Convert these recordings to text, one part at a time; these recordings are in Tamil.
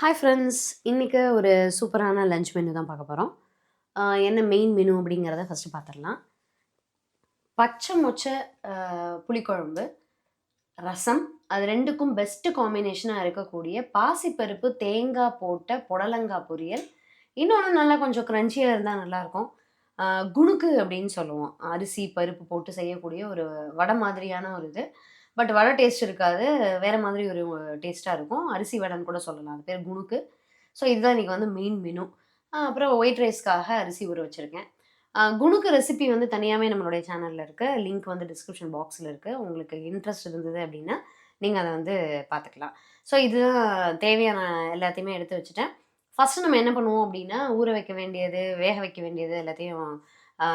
ஹாய் ஃப்ரெண்ட்ஸ் இன்றைக்கி ஒரு சூப்பரான லஞ்ச் மெனு தான் பார்க்க போகிறோம் என்ன மெயின் மெனு அப்படிங்கிறத ஃபஸ்ட்டு பார்த்துடலாம். பச்சை மொச்சை புளிக்குழம்பு ரசம் அது ரெண்டுக்கும் பெஸ்ட்டு காம்பினேஷனாக இருக்கக்கூடிய பாசிப்பருப்பு தேங்காய் போட்ட புடலங்காய் பொரியல். இன்னொன்று நல்லா கொஞ்சம் க்ரன்ச்சியாக இருந்தால் நல்லாயிருக்கும். குணுக்கு அப்படின்னு சொல்லுவோம். அரிசி பருப்பு போட்டு செய்யக்கூடிய ஒரு வடை மாதிரியான ஒரு இது. பட் வடை டேஸ்ட் இருக்காது. வேறு மாதிரி ஒரு டேஸ்ட்டாக இருக்கும். அரிசி வடைன்னு கூட சொல்லலாம். அது பேர் குணுக்கு ஸோ இதுதான் இன்றைக்கி வந்து மெயின் மெனு அப்புறம் ஒயிட் ரைஸ்க்காக அரிசி ஊற வச்சுருக்கேன். குணுக்கு ரெசிபி வந்து தனியாகவே நம்மளுடைய சேனலில் இருக்குது லிங்க் வந்து டிஸ்கிரிப்ஷன் பாக்ஸில் இருக்குது உங்களுக்கு இன்ட்ரெஸ்ட் இருந்தது அப்படின்னா நீங்கள் அதை வந்து பார்த்துக்கலாம். ஸோ இதுதான் தேவையான எல்லாத்தையுமே எடுத்து வச்சுட்டேன். ஃபஸ்ட்டு நம்ம என்ன பண்ணுவோம் அப்படின்னா ஊற வைக்க வேண்டியது வேக வைக்க வேண்டியது எல்லாத்தையும்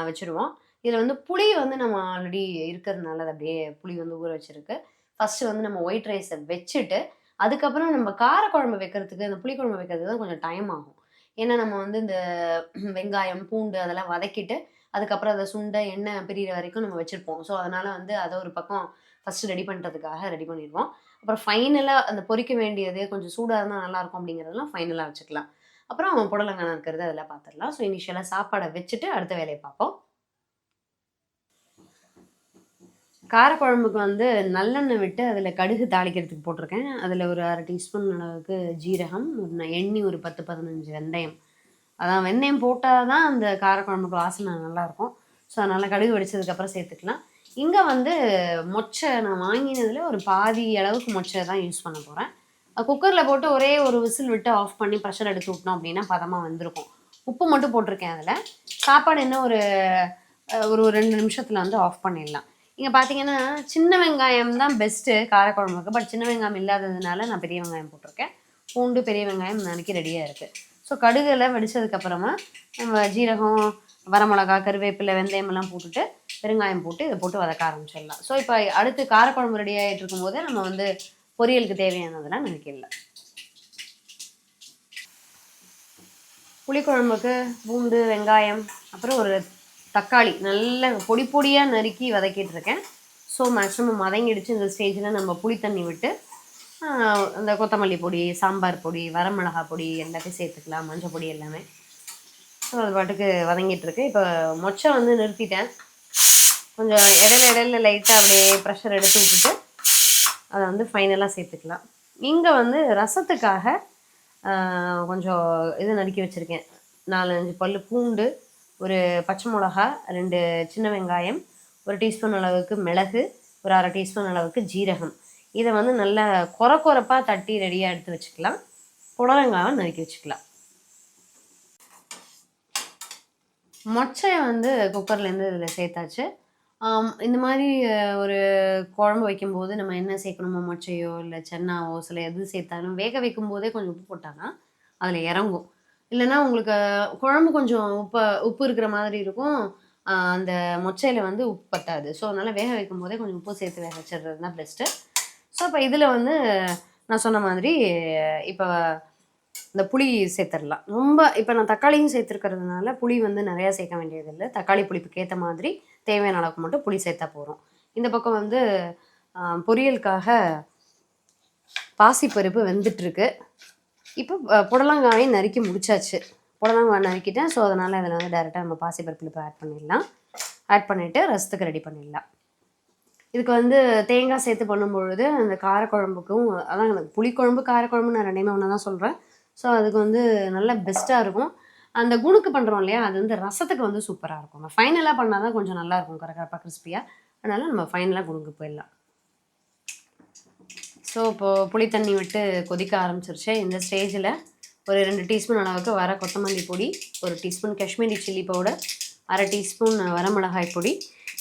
வச்சுருவோம். இதில் வந்து புளி வந்து நம்ம ஆல்ரெடி இருக்கிறதுனால அது அப்படியே புளி வந்து ஊற வச்சுருக்கு. ஃபஸ்ட்டு வந்து நம்ம ஒயிட் ரைஸை வச்சுட்டு அதுக்கப்புறம் நம்ம காரக்குழம்பு வைக்கிறதுக்கு இந்த புளிக்குழம்பு வைக்கிறதுக்கு தான் கொஞ்சம் டைம் ஆகும். ஏன்னா நம்ம வந்து இந்த வெங்காயம் பூண்டு அதெல்லாம் வதக்கிட்டு அதுக்கப்புறம் அதை சுண்டை எண்ணெய் பிரியிற வரைக்கும் நம்ம வச்சுருப்போம். ஸோ அதனால் வந்து அதை ஒரு பக்கம் ஃபஸ்ட்டு ரெடி பண்ணுறதுக்காக ரெடி பண்ணிடுவோம். அப்புறம் ஃபைனலாக அந்த பொறிக்க வேண்டியது கொஞ்சம் சூடாக இருந்தால் நல்லாயிருக்கும் அப்படிங்கிறதெல்லாம் ஃபைனலாக வச்சுக்கலாம். அப்புறம் புடலங்கான இருக்கிறது அதெல்லாம் பார்த்துடலாம் ஸோ இனிஷியலாக சாப்பாடை வச்சுட்டு அடுத்த வேலையை பார்ப்போம். காரக்குழம்புக்கு வந்து நல்லெண்ணெய் விட்டு அதில் கடுகு தாளிக்கிறதுக்கு போட்டிருக்கேன். அதில் ஒரு அரை டீஸ்பூன் அளவுக்கு ஜீரகம் ஒரு எண்ணெய் ஒரு பத்து பதினஞ்சு வெந்தயம். அதான் வெந்தயம் போட்டால் தான் அந்த காரக்குழம்புக்கு வாசனை நல்லாயிருக்கும். ஸோ அதனால் கடுகு வெடிச்சதுக்கப்புறம் சேர்த்துக்கலாம். இங்கே வந்து மொச்சை நான் வாங்கினதில் ஒரு பாதி அளவுக்கு மொச்சை தான் யூஸ் பண்ண போகிறேன் குக்கரில் போட்டு ஒரே ஒரு விசில் விட்டு ஆஃப் பண்ணி ப்ரெஷர் எடுத்து விட்டோம் அப்படின்னா பதமாக வந்திருக்கும். உப்பு மட்டும் போட்டிருக்கேன் அதில். சாப்பாடு என்ன ஒரு ஒரு ரெண்டு நிமிஷத்தில் வந்து ஆஃப் பண்ணிடலாம். இங்கே பார்த்தீங்கன்னா சின்ன வெங்காயம் தான் பெஸ்ட்டு காரக்குழம்புக்கு பட் சின்ன வெங்காயம் இல்லாததுனால நான் பெரிய வெங்காயம் போட்டிருக்கேன். பூண்டு பெரிய வெங்காயம் நாளைக்கு ரெடியாக இருக்குது ஸோ கடுகுல வெடிச்சதுக்கப்புறமா நம்ம ஜீரகம் வரமிளகா கருவேப்பிலை வெந்தயம் எல்லாம் போட்டுட்டு பெருங்காயம் போட்டு இதை போட்டு வதக்க ஆரம்பிச்சிடலாம். ஸோ இப்போ அடுத்து காரக்குழம்பு ரெடி ஆகிட்டு இருக்கும்போதே நம்ம வந்து பொரியலுக்கு தேவையானதெல்லாம் நினைக்கல புளிக்குழம்புக்கு பூண்டு வெங்காயம் அப்புறம் ஒரு தக்காளி நல்ல பொடி பொடியாக நறுக்கி வதக்கிட்டு இருக்கேன் ஸோ மேக்ஸிமம் வதங்கிடுச்சு. இந்த ஸ்டேஜில் நம்ம புளி தண்ணி விட்டு அந்த கொத்தமல்லி பொடி சாம்பார் பொடி வரமிளகாய் பொடி எல்லாத்தையும் சேர்த்துக்கலாம் மஞ்சள் பொடி எல்லாமே. ஸோ அது பாட்டுக்கு வதங்கிட்டுருக்கு. இப்போ மொச்சை வந்து நிறுத்திட்டேன். கொஞ்சம் இடையில இடையில லைட்டாக அப்படியே ப்ரெஷர் எடுத்து விட்டுட்டு அதை வந்து ஃபைனலாக சேர்த்துக்கலாம். இங்கே வந்து ரசத்துக்காக கொஞ்சம் இது நறுக்கி வச்சுருக்கேன். நாலஞ்சு பல் பூண்டு ஒரு பச்சை மிளகா ரெண்டு சின்ன வெங்காயம் ஒரு டீஸ்பூன் அளவுக்கு மிளகு ஒரு அரை டீஸ்பூன் அளவுக்கு ஜீரகம். இதை வந்து நல்லா கொர கொரப்பாக தட்டி ரெடியாக எடுத்து வச்சுக்கலாம். புடலங்காவை நறுக்கி வச்சுக்கலாம். மொச்சையை வந்து குக்கர்லேருந்து இதில் சேர்த்தாச்சு. இந்த மாதிரி ஒரு குழம்பு வைக்கும்போது நம்ம என்ன சேர்க்கணுமோ மொச்சையோ இல்லை சென்னாவோ சில எது சேர்த்தாலும் வேக வைக்கும் போதே கொஞ்சம் உப்பு போட்டாங்கன்னா அதில் இறங்கும். இல்லைன்னா உங்களுக்கு குழம்பு கொஞ்சம் உப்பு உப்பு இருக்கிற மாதிரி இருக்கும். அந்த மொச்சையில் வந்து உப்பு பட்டாது ஸோ அதனால் வேக வைக்கும் போதே கொஞ்சம் உப்பு சேர்த்து வேக வச்சிடுறது தான் பெஸ்ட்டு ஸோ இப்போ இதில் வந்து நான் சொன்ன மாதிரி இப்போ இந்த புளி சேர்த்துடலாம். ரொம்ப இப்போ நான் தக்காளியும் சேர்த்துருக்கிறதுனால புளி வந்து நிறையா சேர்க்க வேண்டியதில்லை. தக்காளி புளிப்புக்கு ஏற்ற மாதிரி தேவையான அளவுக்கு மட்டும் புளி சேர்த்தா போகிறோம் இந்த பக்கம் வந்து பொரியலுக்காக பாசிப்பருப்பு வெந்துட்டுருக்கு. இப்போ அஹ், புடலங்காயை நறுக்கி முடிச்சாச்சு. புடலங்காய் நறுக்கிட்டேன். ஸோ அதனால் அதில் வந்து டேரெக்டாக நம்ம பாசிப்பருப்பில் இப்போ ஆட் பண்ணிடலாம். ஆட் பண்ணிவிட்டு ரசத்துக்கு ரெடி பண்ணிடலாம். இதுக்கு வந்து தேங்காய் சேர்த்து பண்ணும்பொழுது அந்த காரக்குழம்புக்கும் அதான் புளிக்குழம்பு காரக்குழம்பு நான் ரெண்டையுமே ஒன்று தான் சொல்கிறேன் ஸோ அதுக்கு வந்து நல்ல பெஸ்ட்டாக இருக்கும். அந்த குணுக்கு பண்ணுறோம் இல்லையா? அது வந்து ரசத்துக்கு வந்து சூப்பராக இருக்கும். நம்ம ஃபைனலாக பண்ணால் தான் கொஞ்சம் நல்லாயிருக்கும் கரெக்டாக கரகரப்பாக கிறிஸ்பியாக அதனால் நம்ம ஃபைனலாக குணுக்கு போயிடலாம். ஸோ இப்போது புளி தண்ணி விட்டு கொதிக்க ஆரம்பிச்சிருச்சு. இந்த ஸ்டேஜில் ஒரு ரெண்டு டீஸ்பூன் அளவுக்கு வர கொத்தமல்லி பொடி ஒரு டீஸ்பூன் காஷ்மீரி சில்லி பவுடர் அரை டீஸ்பூன் வரமிளகாய் பொடி.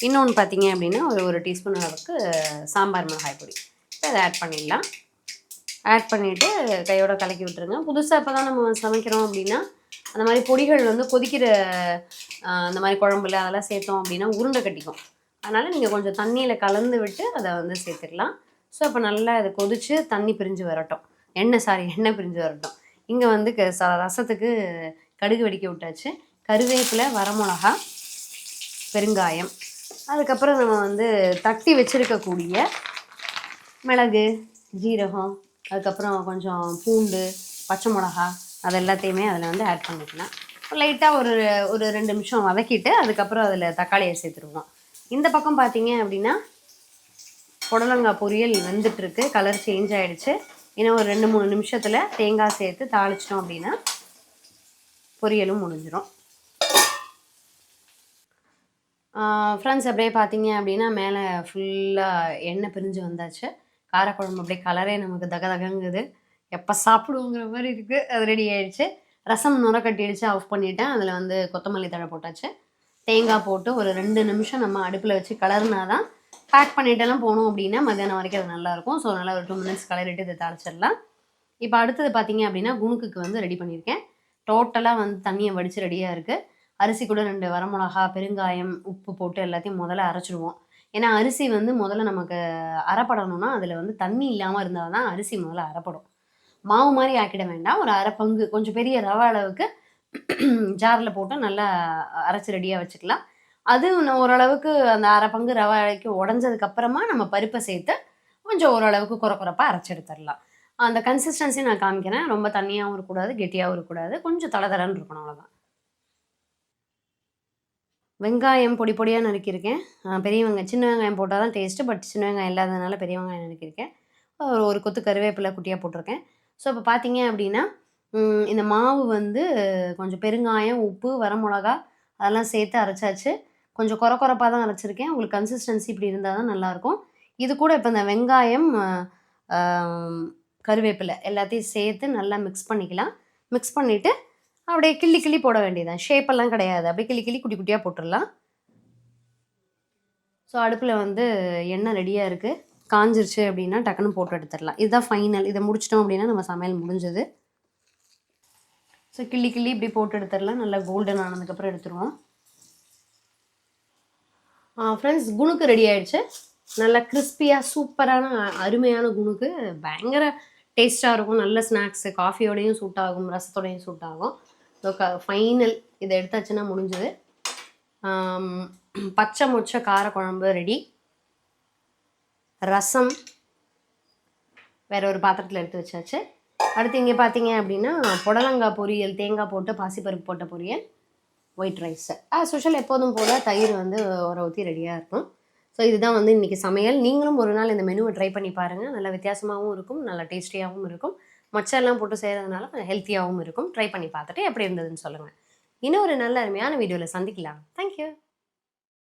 இன்னொன்று பார்த்தீங்க அப்படின்னா ஒரு ஒரு டீஸ்பூன் அளவுக்கு சாம்பார் மிளகாய் பொடி. இப்போ அதை ஆட் பண்ணிடலாம். ஆட் பண்ணிவிட்டு கையோட கலக்கி விட்டுருங்க. புதுசாக இப்போ தான் நம்ம சமைக்கிறோம் அப்படின்னா அந்த மாதிரி பொடிகள் வந்து கொதிக்கிற அந்த மாதிரி குழம்புல அதெல்லாம் சேர்த்தோம் அப்படின்னா உருண்டை கட்டிக்கும். அதனால் நீங்கள் கொஞ்சம் தண்ணியில் கலந்து விட்டு அதை வந்து சேர்த்துக்கலாம் ஸோ அப்போ நல்லா இது கொதித்து தண்ணி பிரிஞ்சு வரட்டும். எண்ணெய் சாரி எண்ணெய் பிரிஞ்சு வரட்டும். இங்கே வந்து க ச- ரசத்துக்கு கடுகு வெடிக்க விட்டாச்சு. கருவேப்பிலை வரமிளகா பெருங்காயம். அதுக்கப்புறம் நம்ம வந்து தட்டி வச்சிருக்கக்கூடிய மிளகு ஜீரகம் அதுக்கப்புறம் கொஞ்சம் பூண்டு பச்சை மிளகா அது எல்லாத்தையுமே அதில் வந்து ஆட் பண்ணிக்கலாம். லைட்டாக ஒரு ஒரு ரெண்டு நிமிஷம் வதக்கிட்டு அதுக்கப்புறம் அதில் தக்காளியை சேர்த்துருவோம் இந்த பக்கம் பார்த்தீங்க அப்படின்னா புடலங்காய் பொரியல் வெந்துட்டுருக்கு. கலர் சேஞ்ச் ஆகிடுச்சு இன்னும் ஒரு ரெண்டு மூணு நிமிஷத்தில் தேங்காய் சேர்த்து தாளிச்சிட்டோம் அப்படின்னா பொரியலும் முடிஞ்சிடும் ஃப்ரெண்ட்ஸ் அப்படியே பார்த்தீங்க அப்படின்னா மேலே ஃபுல்லாக எண்ணெய் பிரிஞ்சு வந்தாச்சு. காரக்குழம்பு அப்படியே கலரே நமக்கு தக தகங்குது எப்போ சாப்பிடுவோங்கிற மாதிரி இருக்குது அது ரெடி ஆகிடுச்சு ரசம் நுர கட்டிடுச்சு. ஆஃப் பண்ணிட்டேன். அதில் வந்து கொத்தமல்லி தழை போட்டாச்சு. தேங்காய் போட்டு ஒரு ரெண்டு நிமிஷம் நம்ம அடுப்பில் வச்சு கலர்னா தான் பேக் பண்ணிட்டெல்லாம் போனோம் அப்படின்னா மத்தியானம் வரைக்கும் அது நல்லாயிருக்கும். ஸோ நல்லா ஒரு டூ மினிட்ஸ் கலரிட்டு இதை தாளிச்சிடலாம். இப்போ அடுத்தது பார்த்தீங்க அப்படின்னா குணுக்குக்கு வந்து ரெடி பண்ணியிருக்கேன். டோட்டலாக வந்து தண்ணியை வடித்து ரெடியாக இருக்குது அரிசி கூட ரெண்டு வரமிளகா பெருங்காயம் உப்பு போட்டு எல்லாத்தையும் முதல்ல அரைச்சிடுவோம். ஏன்னா அரிசி வந்து முதல்ல நமக்கு அரைப்படணும்னா அதில் வந்து தண்ணி இல்லாமல் இருந்தால் தான் அரிசி முதல்ல அரைப்படும். மாவு மாதிரி ஆக்கிட வேண்டாம். ஒரு அரை பங்கு கொஞ்சம் பெரிய ரவை அளவுக்கு ஜாரில் போட்டு நல்லா அரைச்சி ரெடியாக வச்சுக்கலாம். அது ஓரளவுக்கு அந்த அரை பங்கு ரவை அரைக்கு உடஞ்சதுக்கு அப்புறமா நம்ம பருப்பை சேர்த்து கொஞ்சம் ஓரளவுக்கு குறை குறைப்பாக அரைச்சி எடுத்துடலாம். அந்த கன்சிஸ்டன்சி நான் காமிக்கிறேன். ரொம்ப தண்ணியாகவும் இருக்கக்கூடாது கெட்டியாகவும் இருக்கக்கூடாது. கொஞ்சம் தளதரன்னு இருக்கணும் அவ்வளோதான் வெங்காயம் பொடி பொடியாக நறுக்கியிருக்கேன். பெரியவங்க பெரிய வெங்காயம் சின்ன வெங்காயம் போட்டால் தான் டேஸ்ட்டு பட் சின்ன வெங்காயம் இல்லாததுனால பெரிய வெங்காயம் நறுக்கியிருக்கேன். ஒரு ஒரு கொத்து கருவேப்பிலை குட்டியாக போட்டிருக்கேன். ஸோ இப்போ பார்த்தீங்க அப்படின்னா இந்த மாவு வந்து கொஞ்சம் பெருங்காயம் உப்பு வரமிளகா அதெல்லாம் சேர்த்து அரைச்சாச்சு. கொஞ்சம் குறை குறைப்பாக தான் அரைச்சிருக்கேன் உங்களுக்கு கன்சிஸ்டன்சி இப்படி இருந்தால் தான் நல்லாயிருக்கும் இது கூட இப்போ இந்த வெங்காயம் கருவேப்பிலை எல்லாத்தையும் சேர்த்து நல்லா மிக்ஸ் பண்ணிக்கலாம். மிக்ஸ் பண்ணிவிட்டு அப்படியே கிள்ளி கிள்ளி போட வேண்டியதான் ஷேப்பெல்லாம் கிடையாது. அப்படியே கிள்ளி கிள்ளி குட்டி குட்டியாக போட்டுடலாம் ஸோ அடுப்பில் வந்து எண்ணெய் ரெடியாக இருக்குது காஞ்சிருச்சு அப்படின்னா டக்குன்னு போட்டு எடுத்துடலாம். இதுதான் ஃபைனல் இதை முடிச்சிட்டோம் அப்படின்னா நம்ம சமையல் முடிஞ்சது. ஸோ கிள்ளி கிள்ளி இப்படி போட்டு எடுத்துடலாம். நல்லா கோல்டன் ஆனதுக்கப்புறம் எடுத்துருவோம். ஃப்ரெண்ட்ஸ் குணுக்கு ரெடி ஆயிடுச்சு. நல்லா கிறிஸ்பியாக சூப்பரான அருமையான குணுக்கு பயங்கர டேஸ்ட்டாக இருக்கும். நல்ல ஸ்நாக்ஸு காஃபியோடையும் சூட் ஆகும் ரசத்தோடையும் சூட் ஆகும். ஸோ க ஃபைனல் இதை எடுத்தாச்சுன்னா முடிஞ்சது. பச்சை மொச்சை காரக்குழம்பு ரெடி ரசம் வேற ஒரு பாத்திரத்தில் எடுத்து வச்சாச்சு. அடுத்து இங்கே பார்த்தீங்க அப்படின்னா புடலங்காய் பொரியல் தேங்காய் போட்டு பாசிப்பருப்பு போட்ட பொரியல். ஒயிட் ரைஸ் ஆ யூஷுவல் எப்போதும் போல் தயிர் வந்து உர ஊற்றி ரெடியாக இருக்கும். ஸோ இதுதான் வந்து இன்றைக்கி சமையல். நீங்களும் ஒரு நாள் இந்த மெனுவை ட்ரை பண்ணி பாருங்கள் நல்லா வித்தியாசமாகவும் இருக்கும். நல்லா டேஸ்டியாகவும் இருக்கும். மச்செல்லாம் போட்டு செய்கிறதுனால கொஞ்சம் ஹெல்த்தியாகவும் இருக்கும். ட்ரை பண்ணி பார்த்துட்டு எப்படி இருந்ததுன்னு சொல்லுங்கள் இன்னும் ஒரு நல்ல அருமையான வீடியோவில் சந்திக்கலாம். தேங்க்யூ